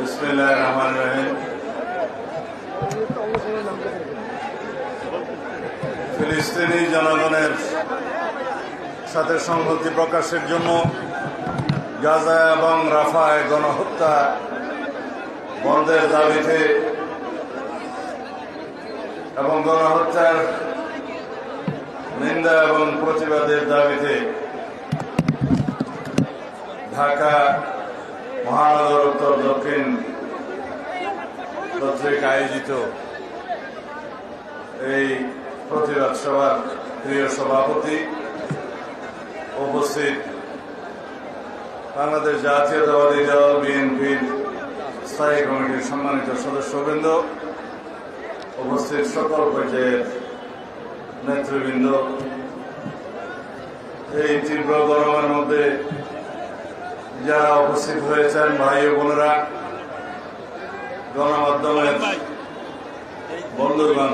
বিসমিল্লাহ রহমান রহিম। ফিলিস্তিনি জনগণের সাথে সংহতি প্রকাশের জন্য গাজা এবং রাফায় গণহত্যা বন্ধের দাবিতে এবং গণহত্যার নিন্দা এবং প্রতিবাদের দাবিতে ঢাকা মহানগর উত্তর দক্ষিণ কর্তৃক আয়োজিত এই প্রতিবাদ সভার প্রিয় সভাপতি উপস্থিত বাংলাদেশ জাতীয়তাবাদী দল, বিএনপির স্থায়ী কমিটির সম্মানিত সদস্যবৃন্দ, উপস্থিত সকল পর্যায়ের নেতৃবৃন্দ। এই তীব্র গরমের মধ্যে যারা উপস্থিত হয়েছেন ভাই বোনেরা, গণমাধ্যমের বন্ধুগণ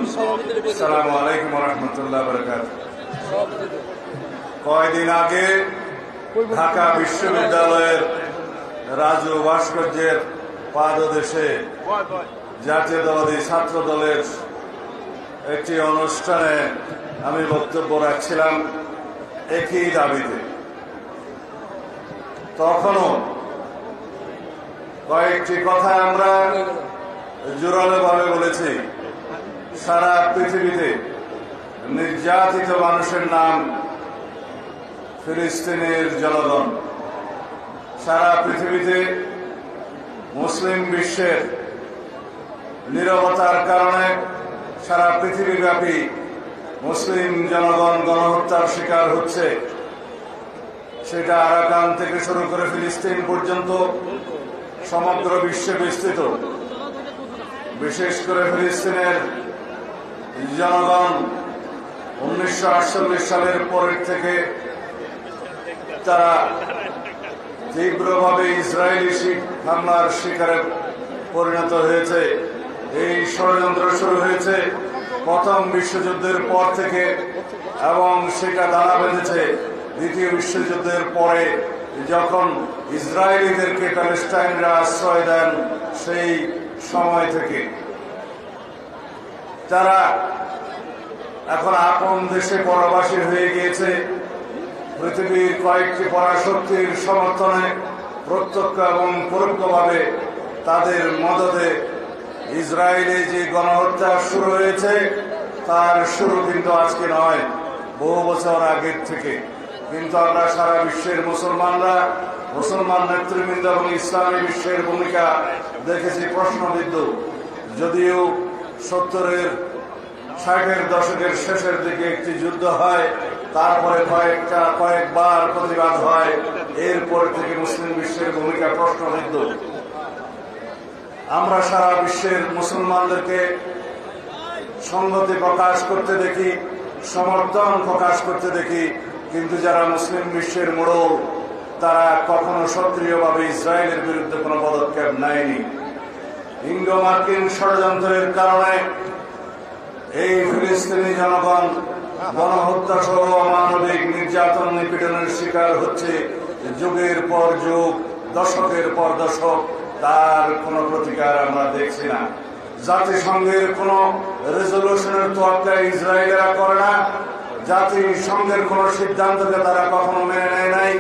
সালাম আলাইকুম রহমতুল্লাহ বরকাত কয়দিন আগে ঢাকা বিশ্ববিদ্যালয়ের রাজু ভাস্কর্যের পাদদেশে জাতীয়তাবাদী ছাত্র দলের একটি অনুষ্ঠানে আমি বক্তব্য রাখছিলাম একই দাবিতে। তখনও কয়েকটি কথা আমরা জোরালোভাবে বলেছি। সারা পৃথিবীতে নির্যাতিত মানুষের নাম ফিলিস্তিনের জনগণ। সারা পৃথিবীতে মুসলিম বিশ্বের নিরবতার কারণে সারা পৃথিবীব্যাপী মুসলিম জনগণ গণহত্যার শিকার হচ্ছে। সেটা আরাকান থেকে শুরু করে ফিলিস্তিন পর্যন্ত সমগ্র বিশ্বে বিস্তৃত। বিশেষ করে ফিলিস্তিনের জনগণ উনিশশো আটচল্লিশ সালের পরের থেকে তারা তীব্রভাবে ইসরায়েলি হামলার শিকারে পরিণত হয়েছে। এই ষড়যন্ত্র শুরু হয়েছে প্রথম বিশ্বযুদ্ধের পর থেকে এবং সেটা দাঁড়া বেঁধেছে। দ্বিতীয় বিশ্বযুদ্ধের পরে যখন ইসরায়েলিদেরকে প্যালেস্টাইনরা আশ্রয় দেন, সেই সময় থেকে তারা এখন আপন দেশে পরবাসী হয়ে গিয়েছে। পৃথিবীর কয়েকটি পরাশক্তির সমর্থনে প্রত্যক্ষ এবং পরোক্ষভাবে তাদের মদতে ইসরায়েলে যে গণহত্যা শুরু হয়েছে, তার শুরু কিন্তু আজকে নয়, বহু বছর আগের থেকে। কিন্তু আমরা সারা বিশ্বের মুসলমানরা, মুসলমান নেতৃবৃন্দ এবং ইসলামী বিশ্বের ভূমিকা দেখেছি প্রশ্নবিদ্ধ। যদিও সত্তরের, ষাটের দশকের শেষের দিকে একটি যুদ্ধ হয়, তারপরে কয়েকটা, কয়েকবার প্রতিবাদ হয়, এরপর থেকে মুসলিম বিশ্বের ভূমিকা প্রশ্নবিদ্ধ। আমরা সারা বিশ্বের মুসলমানদেরকে সংহতি প্রকাশ করতে দেখি, সমর্থন প্রকাশ করতে দেখি কিন্তু যারা মুসলিম বিশ্বের মোড়ল, তারা কখনো সক্রিয়ভাবে ইসরায়েলের বিরুদ্ধে কোনো পদক্ষেপ নেয়নি। ইঙ্গো মার্কিন ষড়যন্ত্রের কারণে এই ফিলিস্তিনি জনগণ গণহত্যা সহ অমানবিক নির্যাতন নিপীড়নের শিকার হচ্ছে যুগের পর যুগ, দশকের পর দশক, তার কোনো প্রতিকার আমরা দেখছি না। জাতিসংঘের কোন রেজলিউশনের তোয়াক্কা ইসরায়েলেরা করে না। জাতিসংঘের কোন সিদ্ধান্তকে তারা কখনো মেনে নেয় নাই।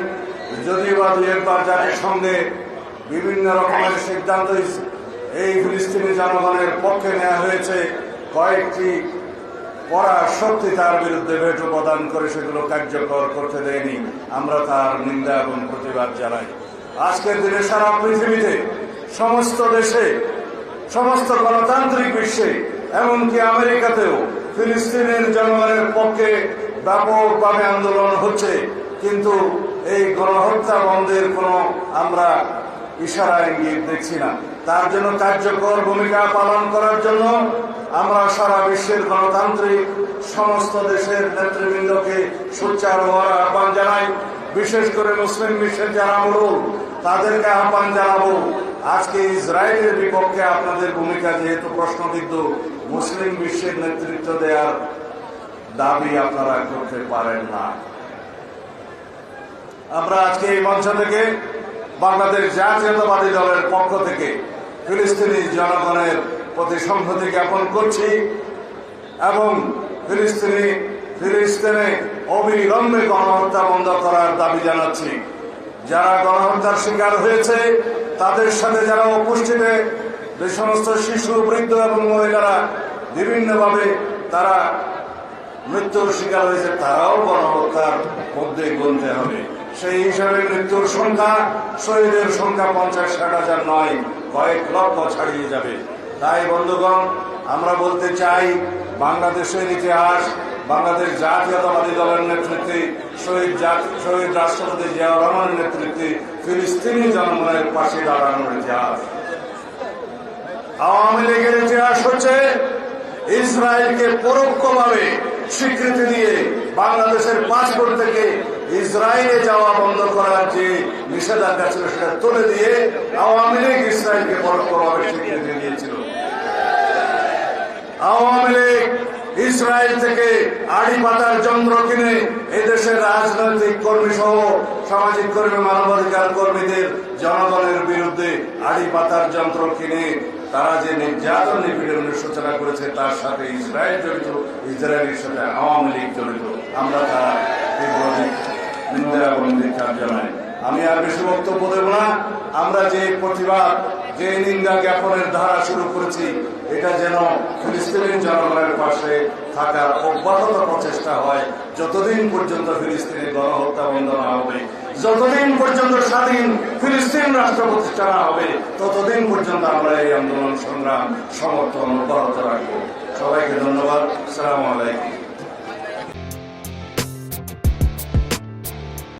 যদি বা দুই একবার জাতির সঙ্গে বিভিন্ন রকমের সিদ্ধান্ত এই ফিলিস্তিনি জনগণের পক্ষে নেওয়া হয়েছে, কয়েকটি পড়া শক্তি তার বিরুদ্ধে ভেটো প্রদান করে সেগুলো কার্যকর করতে দেয়নি। আমরা তার নিন্দা এবং প্রতিবাদ জানাই। আজকের দিনে সারা পৃথিবীতে সমস্ত দেশে, সমস্ত গণতান্ত্রিক বিশ্বে, এমনকি আমেরিকাতেও ফিলিস্তিনের জনগণের পক্ষে ব্যাপকভাবে আন্দোলন হচ্ছে, কিন্তু এই গণহত্যা বন্ধের কোনো আমরা ইশারা ইঙ্গিত দেখছি না। তার জন্য কার্যকর ভূমিকা পালন করার জন্য আমরা সারা বিশ্বের গণতান্ত্রিক সমস্ত দেশের নেতৃবৃন্দকে সোচ্চার হওয়ার আহ্বান জানাই। বিশেষ করে মুসলিম বিশ্বের যারা মরুল, তাদেরকে আহ্বান জানাব আজকে ইসরায়েলের বিপক্ষে আপনাদের ভূমিকা যেহেতু প্রশ্নবিদ্ধ, মুসলিম বিশ্বের নেতৃত্ব দেওয়ার দাবি আপনারা করতে পারেন না। আমরা আজকে এই মঞ্চ থেকে বাংলাদেশ জাতীয়তাবাদী দলের পক্ষ থেকে ফিলিস্তিনি জনগণের প্রতি সংহতি জ্ঞাপন করছি এবং ফিলিস্তিনি ফিলিস্তিনে অবিলম্বে গণহত্যা বন্ধ করার দাবি জানাচ্ছি। যারা গণহত্যার শিকার হয়েছে, তাদের সাথে যারা উপস্থিতে যে সমস্ত শিশু, বৃদ্ধ এবং মহিলারা বিভিন্নভাবে তারা মৃত্যুর শিকার হয়েছে, তারাও গণহত্যার মধ্যে গুনতে হবে। সেই হিসাবে মৃত্যুর সংখ্যা, শহীদের সংখ্যা পঞ্চাশ, ষাট হাজার নয়, কয়েক লক্ষ ছাড়িয়ে যাবে। তাই বন্ধুগণ, আমরা বলতে চাই, বাংলাদেশের ইতিহাস বাংলাদেশ জাতীয়তাবাদী দলের নেতৃত্বে, শহীদ শহীদ রাষ্ট্রপতি জিয়াউর রহমানের নেতৃত্বে ফিলিস্তিনি জনগণের পাশে দাঁড়ানোর ইতিহাস আওয়ামী লীগের ইতিহাস হচ্ছে ইসরায়েলকে পরোক্ষভাবে স্বীকৃতি দিয়ে বাংলাদেশের পাসপোর্ট থেকে ইসরায়েলে যাওয়া বন্ধ করার যে নিষেধাজ্ঞা ছিল সেটা তুলে দিয়ে আওয়ামী লীগ ইসরায়েলকে পরোক্ষভাবে স্বীকৃতি দিয়েছিল। আওয়ামী লীগ ইসরায়েল থেকে আড়ি পাতার যন্ত্র কিনে এদেশের রাজনৈতিক কর্মী সহ সামাজিক কর্মী, মানবাধিকার কর্মীদের জনগণের বিরুদ্ধে আড়ি পাতার যন্ত্র কিনে তারা যে নির্যাতন নিপীড়নের সূচনা করেছে, তার সাথে ইসরায়েল জড়িত, ইসরায়েলের সাথে আওয়ামী লীগ জড়িত। আমরা তারা তীব্র নিন্দা জানাই। আমি আর বেশি বক্তব্য দেব না। আমরা যে প্রতিবাদ, যে নিন্দা জ্ঞাপনের ধারা শুরু করেছি, এটা যেন ফিলিস্তিনি জনগণের পাশে থাকার অব্যাহত প্রচেষ্টা হয়। যতদিন পর্যন্ত ফিলিস্তিনি গণহত্যা বন্ধ না হবে, যতদিন পর্যন্ত স্বাধীন ফিলিস্তিন রাষ্ট্র প্রতিষ্ঠা না হবে, ততদিন পর্যন্ত আমরা এই আন্দোলন সংগ্রাম, সমর্থন অব্যাহত রাখব। সবাইকে ধন্যবাদ। সালাম আলাইকুম।